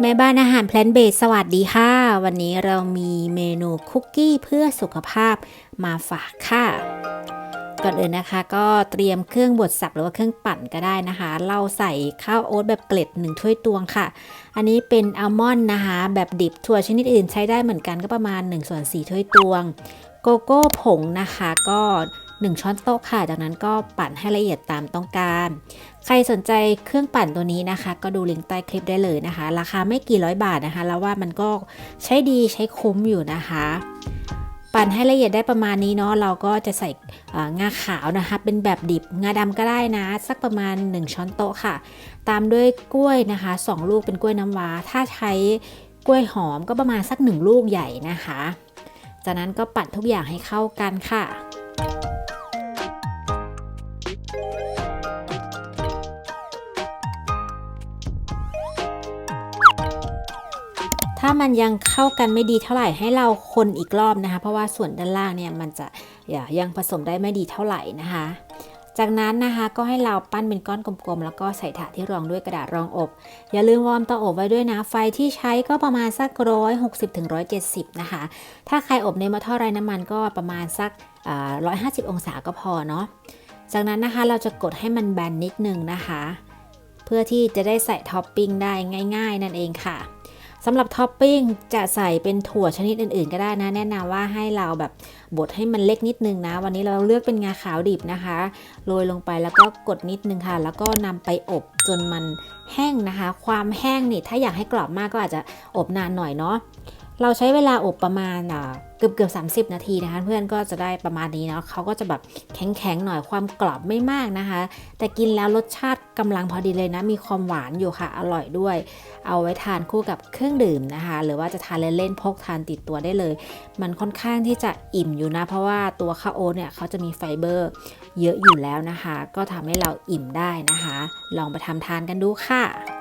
แม่บ้านอาหารแพลนเบสสวัสดีค่ะ วันนี้เรามีเมนูคุกกี้เพื่อสุขภาพมาฝากค่ะ ก่อนอื่นนะคะก็เตรียมเครื่องบดสับหรือว่าเครื่องปั่นก็ได้นะคะ เราใส่ข้าวโอ๊ตแบบเกล็ดหนึ่งถ้วยตวงค่ะ อันนี้เป็นอัลมอนด์นะคะ แบบดิบถั่วชนิดอื่นใช้ได้เหมือนกันก็ประมาณ1ส่วน4ถ้วยตวง โกโก้ผงนะคะก็1 ช้อนโต๊ะค่ะ จากนั้นก็ปั่นให้ละเอียดตามต้องการ ใครสนใจเครื่องปั่นตัวนี้นะคะ ก็ดูลิงก์ใต้คลิปได้เลยนะคะ ราคาไม่กี่ร้อยบาทนะคะ แล้วว่ามันก็ใช้ดีใช้คุ้มอยู่นะคะ ปั่นให้ละเอียดได้ประมาณนี้เนาะ เราก็จะใส่งาขาวนะคะ เป็นแบบดิบ งาดำก็ได้นะ สักประมาณ 1 ช้อนโต๊ะค่ะ ตามด้วยกล้วยนะคะ 2 ลูกเป็นกล้วยน้ำว้า ถ้าใช้กล้วยหอมก็ประมาณสัก 1 ลูกใหญ่นะคะ จากนั้นก็ปั่นทุกอย่างให้เข้ากันค่ะ ถ้ามันยังเข้ากันไม่ดีเท่าไหร่ให้เราคนอีกรอบนะคะ เพราะว่าส่วนด้านล่างเนี่ยมันจะยังผสมได้ไม่ดีเท่าไหร่นะคะ จากนั้นนะคะก็ให้เราปั้นเป็นก้อนกลมๆ แล้วก็ใส่ถาดที่รองด้วยกระดาษรองอบ อย่าลืมวอร์มเตาอบไว้ด้วยนะ ไฟที่ใช้ก็ประมาณสักร้อยหกสิบถึงร้อยเจ็ดสิบนะคะ ถ้าใครอบในหม้อทอดไร้น้ำมันก็ประมาณสักร้อยห้าสิบองศาก็พอเนาะ จากนั้นนะคะเราจะกดให้มันแบนนิดนึงนะคะ เพื่อที่จะได้ใส่ท็อปปิ้งได้ง่าย ๆ นั่นเองค่ะ สำหรับท็อปปิ้งจะใส่เป็นถั่วชนิดอื่นๆ ก็ได้นะ แนะนำว่าให้เราแบบบดให้มันเล็กนิดนึงนะ วันนี้เราเลือกเป็นงาขาวดิบนะคะโรยลงไปแล้วก็กดนิดนึงค่ะ แล้วก็นำไปอบจนมันแห้งนะคะ ความแห้งนี่ถ้าอยากให้กรอบมากก็อาจจะอบนานหน่อยเนาะ เราใช้เวลาอบประมาณเกือบเกือบ30นาทีนะคะ เพื่อนก็จะได้ประมาณนี้เนาะเขาก็จะแบบแข็งๆหน่อยความกรอบไม่มากนะคะ แต่กินแล้วรสชาติกำลังพอดีเลยนะ มีความหวานอยู่ค่ะ อร่อยด้วย เอาไว้ทานคู่กับเครื่องดื่มนะคะ หรือว่าจะทานเล่นๆพกทานติดตัวได้เลย มันค่อนข้างที่จะอิ่มอยู่นะ เพราะว่าตัวข้าวโอ๊ตเนี่ยเขาจะมีไฟเบอร์ เยอะอยู่แล้วนะคะ ก็ทำให้เราอิ่มได้นะคะ ลองไปทำทานกันดูค่ะ